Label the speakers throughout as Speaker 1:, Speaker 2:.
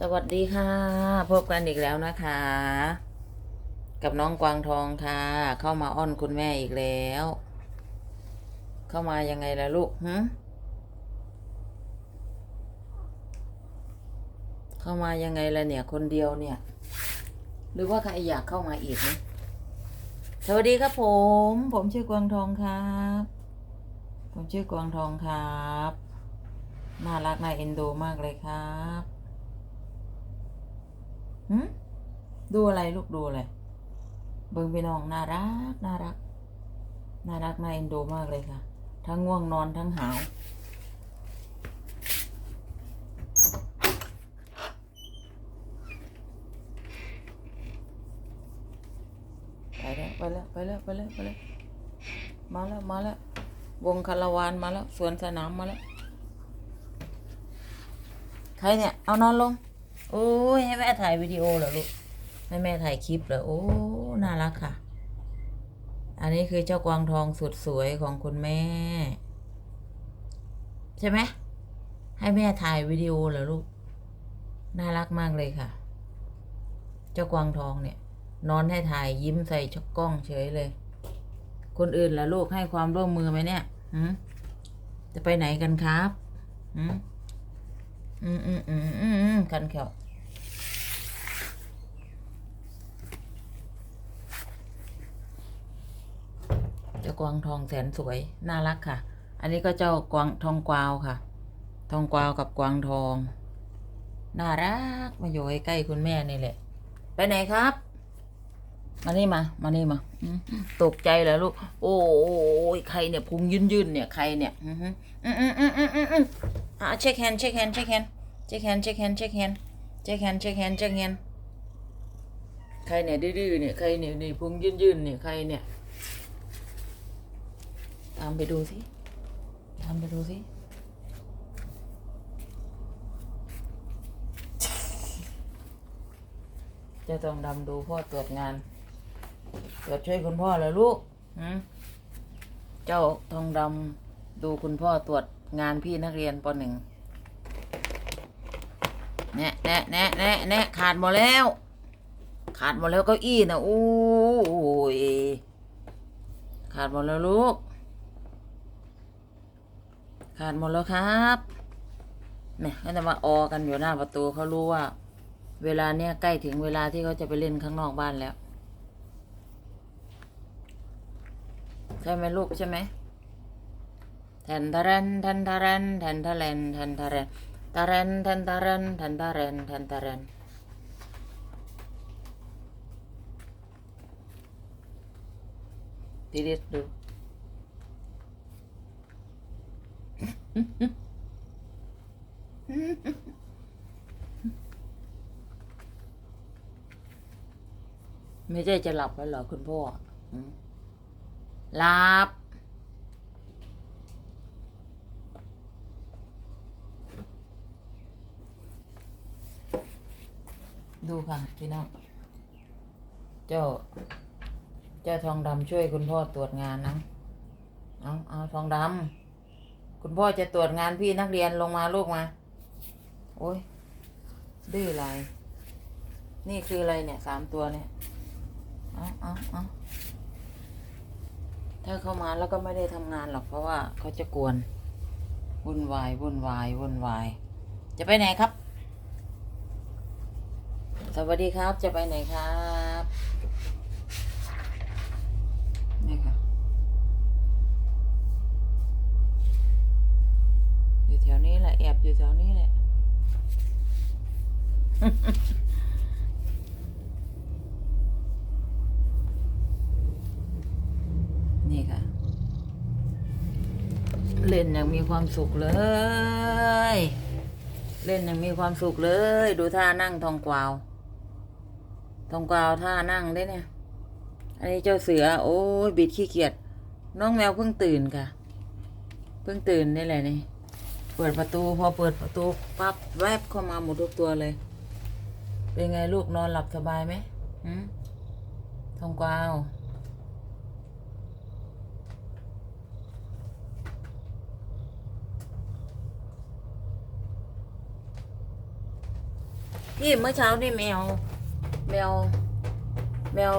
Speaker 1: สวัสดีค่ะ พบกันอีกแล้วนะคะ กับน้องกวางทองค่ะ เข้ามาอ้อนคุณแม่อีกแล้ว เข้ามายังไงล่ะลูกหึเข้ามายังไงล่ะเนี่ย คนเดียวเนี่ย หรือว่าใครอยากเข้ามาอีกนะสวัสดีครับผม ผมชื่อกวางทองครับ ผมชื่อกวางทองครับ น่ารักน่าเอ็นดูมากเลยครับ หืมดูอะไรลูกดูอะไร เบิงพี่น้องน่ารักน่ารัก น่ารักน่าเอ็นดูมากเลยค่ะ ทั้งง่วงนอนทั้งหาวไปแล้วไปแล้วไปแล้วไปแล้วไปแล้วมาแล้วมาแล้ววงคาราวานมาแล้วสวนสนามมาแล้ว ใครเนี่ย เอานอนลง โอ้ยให้แม่ถ่ายวิดีโอเหรอลูกให้แม่ถ่ายคลิปเหรอโอ้น่ารักค่ะ อันนี้คือเจ้ากวางทองสุดสวยของคุณแม่ ใช่ไหมให้แม่ถ่ายวิดีโอเหรอลูกน่ารักมากเลยค่ะ เจ้ากวางทองเนี่ย นอนให้ถ่ายยิ้มใส่ชกกล้องเฉยเลย คนอื่นล่ะลูกให้ความร่วมมือไหมเนี่ยหืจะไปไหนกันครับอืมอืมอืมอืมอืมกันแขวเจ้า กวางทองแสนสวย น่ารักค่ะ อันนี้ก็เจ้ากวางทองกวาวค่ะ ทองกวาวกับกวางทอง น่ารักมาอยู่ใกล้คุณแม่นี่แหละ ไปไหนครับ มานี่มา มานี่มาตกใจเหรอลูก โอ้ยใครเนี่ยพุงยืนยืนๆเนี่ยใครเนี่ยอืมอืมอืมอืมอืมอืมอืมอะเช็คแฮนด์เช็คแฮนด์เช็คแฮนด์เช็คแฮนด์เช็คแฮนด์เช็คแฮนด์เช็คแฮนด์เช็คแฮนด์เช็คแฮนใครเนี่ยดื้อๆเนี่ยใครเนี่ยนี่พุงยืนยืนๆเนี่ยใครเนี่ย ตามไปดูสิ ตามไปดูสิ จะต้องดำดูพ่อตรวจงาน ตรวจช่วยคุณพ่อเลยลูกเจ้าทองดำดูคุณพ่อตรวจงานพี่นักเรียนปหนึ่งแนะแนะแนะแนะแนะขาดหมดแล้ว ขาดหมดแล้วเก้าอี้นะโอ้ยขาดหมดแล้วลูก ขาดหมดแล้วครับเนี่ยก็จะมาออกันอยู่หน้าประตูเขารู้ว่า เวลาเนี้ยใกล้ถึงเวลาที่เขาจะไปเล่นข้างนอกบ้านแล้ว ใช่ไหมลูกใช่ไหมแทนทารันแทนทารันแทนทารันแทนทารันทารันแทนทารันแทนทารันแทนทารันทีเดดู ไม่ใช่จะหลับแล้วเหรอคุณพ่อหลับ ดูค่ะพี่น้อง เจ้า เจ้าทองดำช่วยคุณพ่อตรวจงานนะ เอาเอาทองดำ คุณพ่อจะตรวจงานพี่นักเรียนลงมาลูกมา โอ้ยดื้ออะไร นี่คืออะไรเนี่ยสามตัวเนี่ยเอาเอาเอาถ้าเข้ามาแล้วก็ไม่ได้ทำงานหรอกเพราะว่าเขาจะกวนวุ่นวายวุ่นวายวุ่นวาย จะไปไหนครับ สวัสดีครับ จะไปไหนครับนี่ค่ะ อยู่แถวนี้แหละแอบอยู่แถวนี้แหละ นี่ค่ะ เล่นอย่างมีความสุขเลย เล่นอย่างมีความสุขเลย ดูท่านั่งทองกวาว ทองกวาวท่านั่งได้เนี่ย อันนี้เจ้าเสือ โอ้ยบิดขี้เกียจน้องแมวเพิ่งตื่นค่ะ เพิ่งตื่นนี่แหละนี่ เปิดประตู พอเปิดประตูปั๊บแวบเข้ามาหมดทุกตัวเลย เป็นไงลูกนอนหลับสบายไหมหืมทองกวาวพี่เมื่อเช้านี่แมว แมว แมว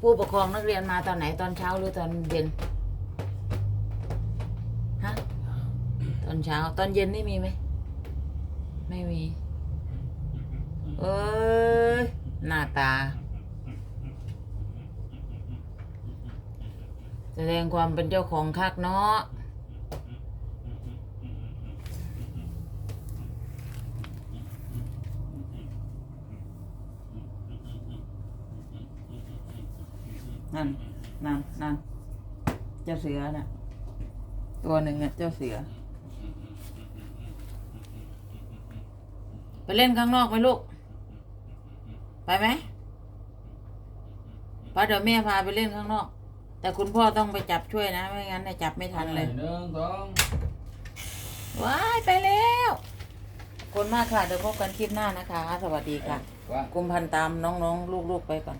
Speaker 1: ผู้ปกครองนักเรียนมาตอนไหนตอนเช้าหรือตอนเย็นฮะ ตอนเช้า ตอนเย็นนี่มีไหม ไม่มี เอ้ย หน้าตา แสดงความเป็นเจ้าของคักเนาะนั่นนั่นนั่นเจ้าเสือน่ะ ตัวหนึ่งน่ะเจ้าเสือ ไปเล่นข้างนอกไหมลูก ไปไหมไปเดี๋ยวแม่พาไปเล่นข้างนอก แต่คุณพ่อต้องไปจับช่วยนะ ไม่งั้นเนี่ยจับไม่ทันเลย
Speaker 2: หนึ่งสอง
Speaker 1: ว้ายไปแล้วขอบคุณมากค่ะเดี๋ยวพบกันคลิปหน้านะคะ สวัสดีค่ะ
Speaker 2: ว่า
Speaker 1: กุมพันตามน้องๆ ลูกๆไปก่อน